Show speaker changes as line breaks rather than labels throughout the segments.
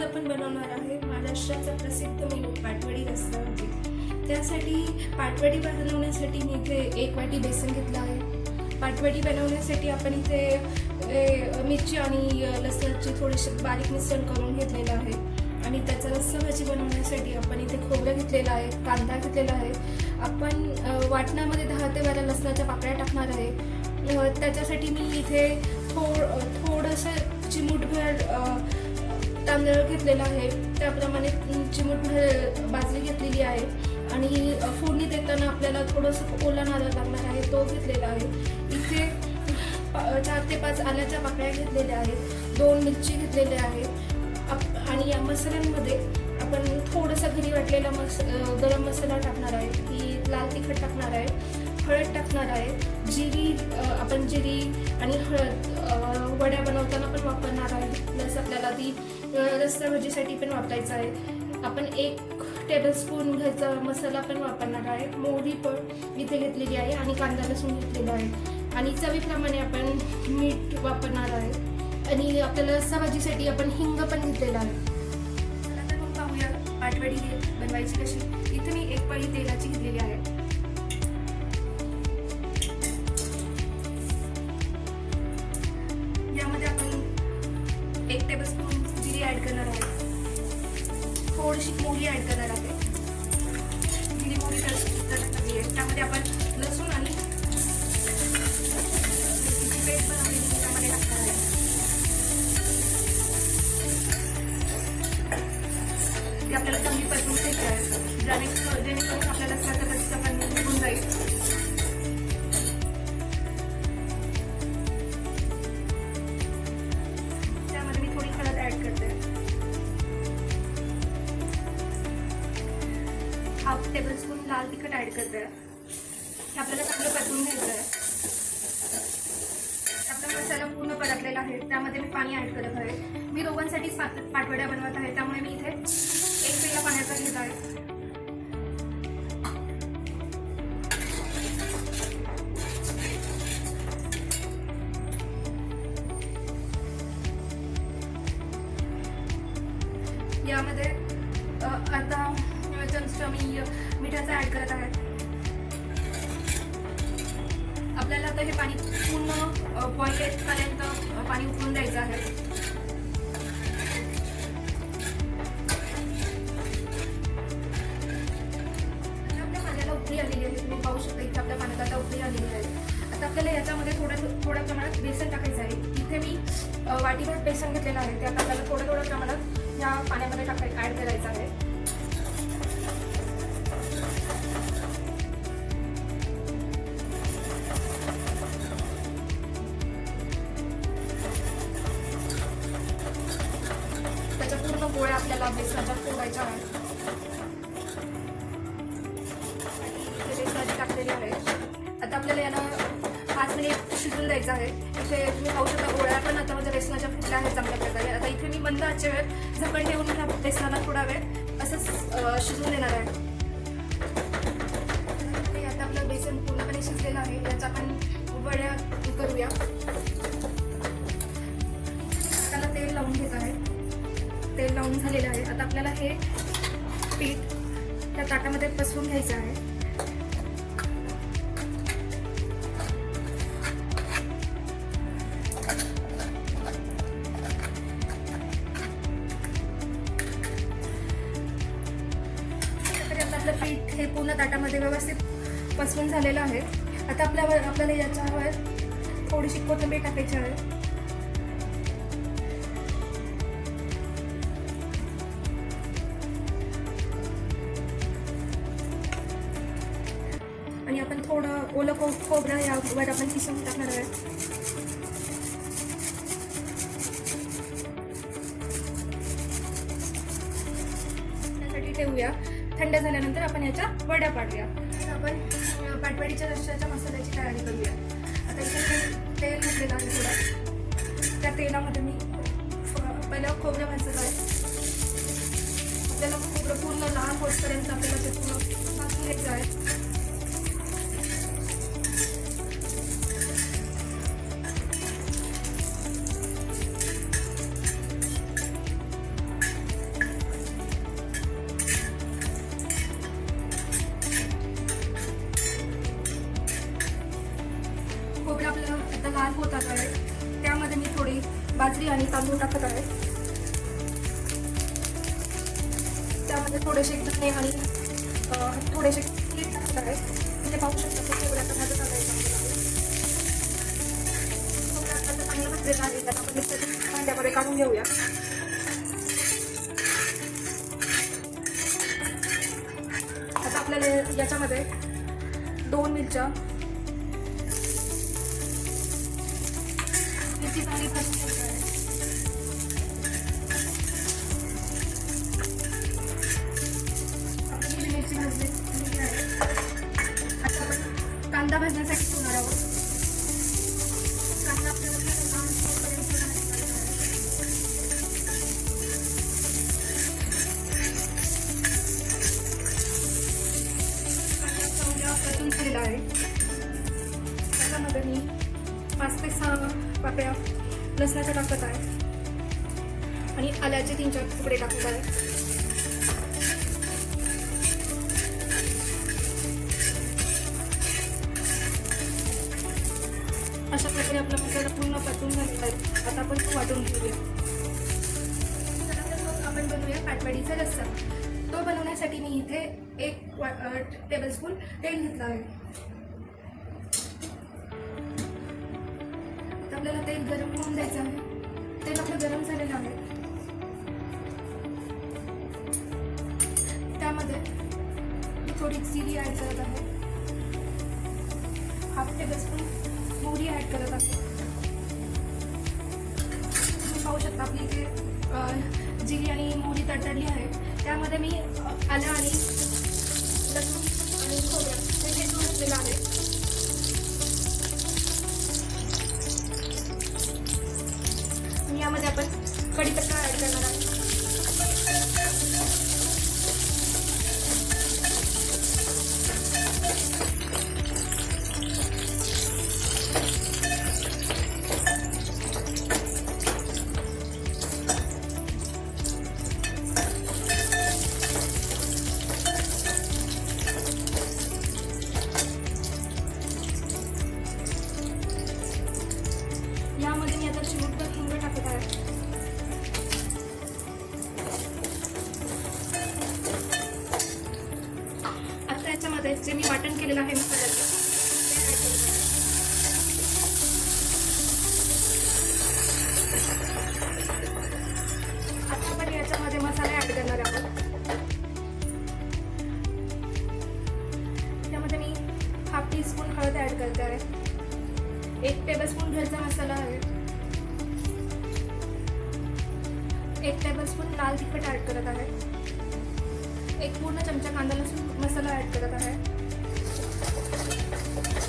आज आपण बनवणार आहे महाराष्ट्राचा प्रसिद्ध मेनू पाटवडी रस्सा भाजी. त्यासाठी पाटवडी बनवण्यासाठी मी इथे एक वाटी बेसन घेतलं आहे. पाटवडी बनवण्यासाठी आपण इथे ए, मिरची आणि लसणाची थोडीशी बारीक मिसळ करून घेतलेलं आहे. आणि त्याचा रस्सा भाजी बनवण्यासाठी आपण इथे खोबरं घेतलेलं आहे कांदा घेतलेला आहे. आपण वाटणामध्ये दहा ते बारा लसणाच्या पाकळ्या टाकणार आहे. त्याच्यासाठी मी इथे थोड थोडंसं चिमूटभर तांदूळ घेतलेला आहे. त्याप्रमाणे चिमूट बाजरी घेतलेली आहे. आणि फोडणी देताना आपल्याला थोडंसं ओला नारळ लागणार आहे तो घेतलेला आहे. इथे पा- चार ते पाच आल्याच्या पाकळ्या घेतलेल्या आहेत. दोन मिरची घेतलेल्या आहेत आप- आणि या मसाल्यांमध्ये आपण थोडंसं घरी वाटलेला मस गरम मसाला टाकणार आहे. की लाल तिखट टाकणार आहे. हळद टाकणार आहे. जिरी आपण जिरी आणि हळद वड्या बनवताना पण वापरणार आहे. प्लस आपल्याला ती रस्साभजीसाठी पण वापरायचं आहे. आपण एक टेबलस्पून घरचा मसाला पण वापरणार आहे. मोहरी पण इथे घेतलेली आहे आणि कांदा लसूण घेतलेला आहे. आणि चवीप्रमाणे आपण मीठ वापरणार आहे. आणि आपल्याला रस्सा भाजीसाठी आपण हिंग पण घेतलेला आहे. पाठवडी तर मग पाहूया बनवायची कशी. इथे मी एक पळी तेलाची घेतलेली आहे. हाफ टेबलस्पून लाल तिखट ऍड आहे हे आपल्याला चांगलं परतून घ्यायचं आहे आपला मसाला पूर्ण परतलेला आहे. त्यामध्ये मी पाणी ऍड करत आहे. मी दोघांसाठीच पात पाठवड्या बनवत आहे. त्यामुळे मी इथे एक पेला पाण्याचा घेत आहे. यामध्ये आता अर्धा चमचा मी मिठाचा ऍड करत आहे. आपल्याला आता हे पाणी पूर्ण बॉईल येतपर्यंत अ, पाणी उकळून द्यायचं आहे. आपल्या पाण्याला उकळी आलेली आहे. तुम्ही पाहू शकता इथे आपल्या पाण्यात आता उकळी आलेली आहे. आता आपल्याला याच्यामध्ये थोड्या थोड्या प्रमाणात बेसन टाकायचं आहे. इथे मी अ, वाटीभर बेसन घेतलेलं आहे. ते आता आपल्याला थोड्या थोड्या प्रमाणात या पाण्यामध्ये टाकाय ॲड करायचं आहे. द्यायचं आहे. इथे तुम्ही पाहू शकता गोळ्या पण आता माझ्या बेसनाच्या फुटल्या आहेत चांगल्या प्रकारे. आता इथे मी मंद आचेवर झाकण ठेवून ह्या बेसनाला थोडा वेळ असंच शिजवून देणार आहे. ते आता आपलं बेसन पूर्णपणे शिजलेलं आहे. याचा आपण वड्या करूया. त्याला तेल लावून घेत आहे. तेल लावून झालेलं आहे. आता आपल्याला हे पीठ त्या ताटामध्ये पसरून घ्यायचं आहे. थोडीशी कोथिंबीर टाकायची आहे आणि आपण थोडं ओलं को खोबरं यावर आपण किसून टाकणार आहे ठेवूया. थंड झाल्यानंतर आपण याच्या वड्या पाडूया. आपण पाटवाडीच्या पाटवडीच्या मसाल्याची तयारी करूया. आता तेल घेतलेलं आहे थोडं त्या तेलामध्ये मी पहिल्या पहिलं खोबरं भाजत आहे आपल्याला खोबरं पूर्ण लहान होतपर्यंत आपल्याला ते पूर्ण भाजून घ्यायचं आहे आता होत आहे. त्यामध्ये मी थोडी बाजरी आणि तांदूळ टाकत आहे. त्यामध्ये थोडेसे धणे आणि थोडेसे तीळ टाकत आहे. तिथे पाहू शकता की तेवढ्या आता टाकायचं आहे चांगलं भाजलेलं आहे आपण भांड्यामध्ये काढून घेऊया. आता आपल्याला याच्यामध्ये दोन मिरच्या मिरची चांगली भाजून घ्यायची आहे. मिरची आता आपण कांदा भाजण्यासाठी आहोत कांदा आपल्याला लसणाचं टाकत आहे आणि आल्याचे तीन चार तुकडे टाकत आहे अशा प्रकारे आपला मसाला पूर्ण पाठवून झालेला आहे. आता आपण तो वाटून घेऊया. आपण बनवूया पाटवाडीचा रस्सा. तो बनवण्यासाठी मी इथे एक टेबलस्पून तेल घेतलं आहे. आपल्याला तेल गरम होऊन द्यायचं आहे. तेल आपलं गरम झालेलं आहे त्यामध्ये थोडी जिरी ॲड करत आहे. हाफ टेबलस्पून मोहरी ॲड करत आहे. तुम्ही पाहू शकता आपली इथे जिरी आणि मोहरी तडतडली आहे. त्यामध्ये मी आलं आणि लसूण आणि खोबरं हे ठेचून घेतलेलं आहे. यामध्ये आपण कढीपत्ता ॲड करणार आहोत. एक टेबलस्पून घरचा मसाला आहे. एक टेबलस्पून लाल तिखट ऍड करत आहे. एक पूर्ण चमचा कांदा लसूण मसाला ऍड करत आहे.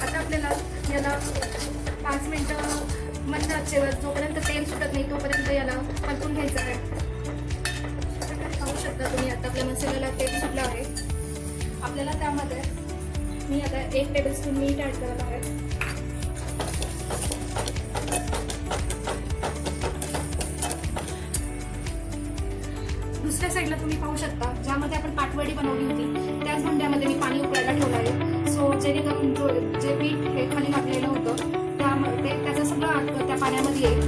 आता आपल्याला याला पाच मिनटं मंद आचेवर जोपर्यंत तेल सुटत नाही तोपर्यंत याला परतून घ्यायचं आहे. पाहू शकता तुम्ही आता आपल्या मसाल्याला तेल सुटलं आहे. आपल्याला त्यामध्ये मी आता एक टेबलस्पून मीठ ॲड करत आहे. साईडला तुम्ही पाहू शकता ज्यामध्ये आपण पाटवडी बनवली होती. त्याच भांड्यामध्ये मी पाणी उकळायला ठेवलं आहे. सो जेणेकरून जो जे पीठ हे खाली लागलेलं होतं त्यामध्ये त्याचं सगळं त्या पाण्यामध्ये येईल.